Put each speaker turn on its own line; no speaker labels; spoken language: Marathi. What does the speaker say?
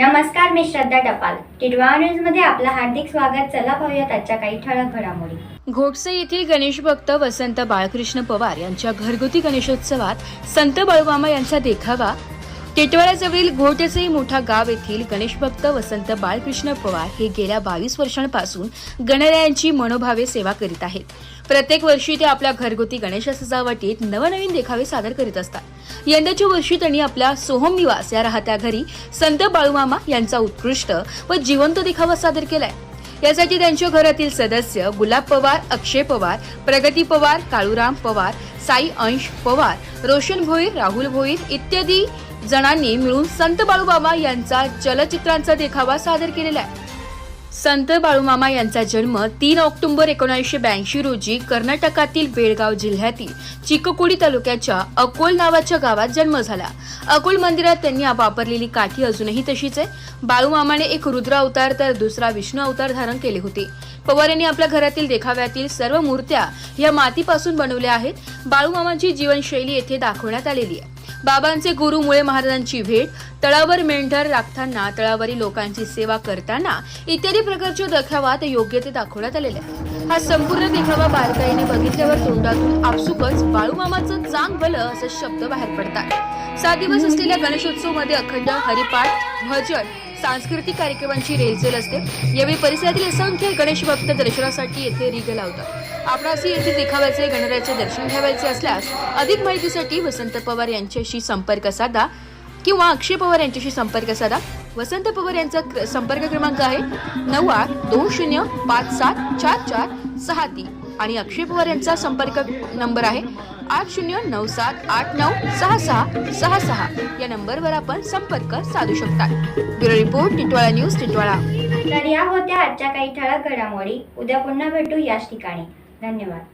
नमस्कार मी श्रद्धा टपाल. टिडवा न्यूजमध्ये आपलं हार्दिक स्वागत. चला पाहूयात आजच्या काही ठळक घडामोडी.
घोटसे येथील गणेश भक्त वसंत बाळकृष्ण पवार यांच्या घरगुती गणेशोत्सवात संत बळवामा यांचा देखावा टेटवाड्याजवळील घोटसे मोठा गाव येथील गणेश भक्त वसंत बाळकृष्ण पवार हे गेल्या बावीस वर्षांपासून गणरायांची मनोभावे सेवा करीत आहेत. प्रत्येक वर्षी ते आपल्या घरगुती गणेश सजावटीत नवनवीन देखावे सादर करीत असतात. यंदाच्या वर्षी त्यांनी आपल्या सोहम निवास या राहत्या घरी संत बाळूमामा यांचा उत्कृष्ट व जिवंत देखावा सादर केलाय. यासाठी त्यांच्या घरातील सदस्य गुलाब पवार अक्षय पवार प्रगती पवार काळूराम पवार साई अंश पवार रोशन भोईर राहुल भोईर इत्यादी जणांनी मिळून संत बाळूबाबा यांचा चलचित्रांचा देखावा सादर केलेला आहे. संत बाळूमामा यांचा जन्म तीन ऑक्टोबर एकोणीसशे ब्याऐंशी रोजी कर्नाटकातील बेळगाव जिल्ह्यातील चिककोडी तालुक्याच्या अकोल नावाच्या गावात जन्म झाला. अकोल मंदिरात त्यांनी वापरलेली काठी अजूनही तशीच आहे. बाळूमामाने एक रुद्र अवतार तर दुसरा विष्णू अवतार धारण केले होते. पवार यांनी आपल्या घरातील देखाव्यातील सर्व मूर्त्या या मातीपासून बनवल्या आहेत. बाळूमामांची जीवनशैली येथे दाखवण्यात आलेली आहे. बाबांचे गुरु मुळे महाराजांची भेट तळावर मेंढर राखताना तळावरील लोकांची सेवा करताना इत्यादी प्रकारच्या देखावात योग्य ते दाखवण्यात आलेले आहे हा संपूर्ण देखावा बारकाईने बघितल्यावर तोंडातून आपसुकच बाळूमामाचं चांग भलं असे शब्द बाहेर पडतात सात दिवस असलेल्या गणेशोत्सवमध्ये अखंड हरिपाठ भजन सांस्कृतिक कार्यक्रमांची रेलचेल असते. यावेळी परिसरातील असंख्य गणेश भक्त दर्शनासाठी येथे रिग लावतात. आपणास येथे देखाव्याचे गणरायाचे दर्शन घ्यावायचे असल्यास अधिक माहितीसाठी वसंत पवार यांच्याशी संपर्क साधा. किंवा अक्षय पवार यांच्याशी संपर्क साधा. वसंत पवार यांचा संपर्क क्रमांक आहे नऊ आठ दोन शून्य पाच सात चार चार सहा तीन. आणि अक्षय पवार यांचा संपर्क नंबर आहे आठ शून्य नऊ सात आठ नऊ सहा सहा सहा सहा. या नंबरवर आपण संपर्क साधू शकता. Bureau report Titwala news Titwala.
तर या होत्या आजच्या काही ठळक घडामोडी. उद्या पुन्हा भेटू याच ठिकाणी. धन्यवाद.